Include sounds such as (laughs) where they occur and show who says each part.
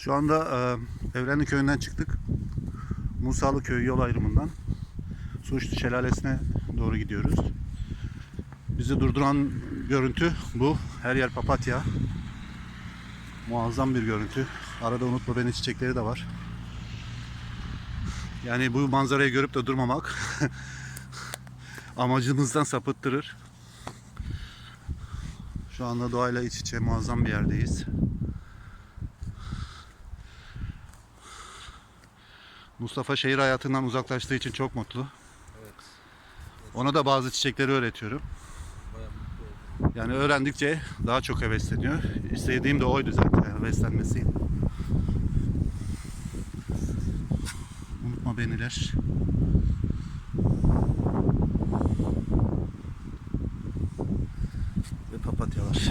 Speaker 1: Şu anda e, Evrenli köyünden çıktık. Musalı köyü yol ayrımından Suçlu Şelalesi'ne doğru gidiyoruz. Bizi durduran görüntü bu. Her yer papatya. Muazzam bir görüntü. Arada unutma beni çiçekleri de var. Yani bu manzarayı görüp de durmamak (laughs) amacımızdan sapıttırır. Şu anda doğayla iç içe muazzam bir yerdeyiz. Mustafa şehir hayatından uzaklaştığı için çok mutlu. Ona da bazı çiçekleri öğretiyorum. Yani öğrendikçe daha çok hevesleniyor. İstediğim de oydu zaten heveslenmesi. Unutma beniler. Ve papatyalar.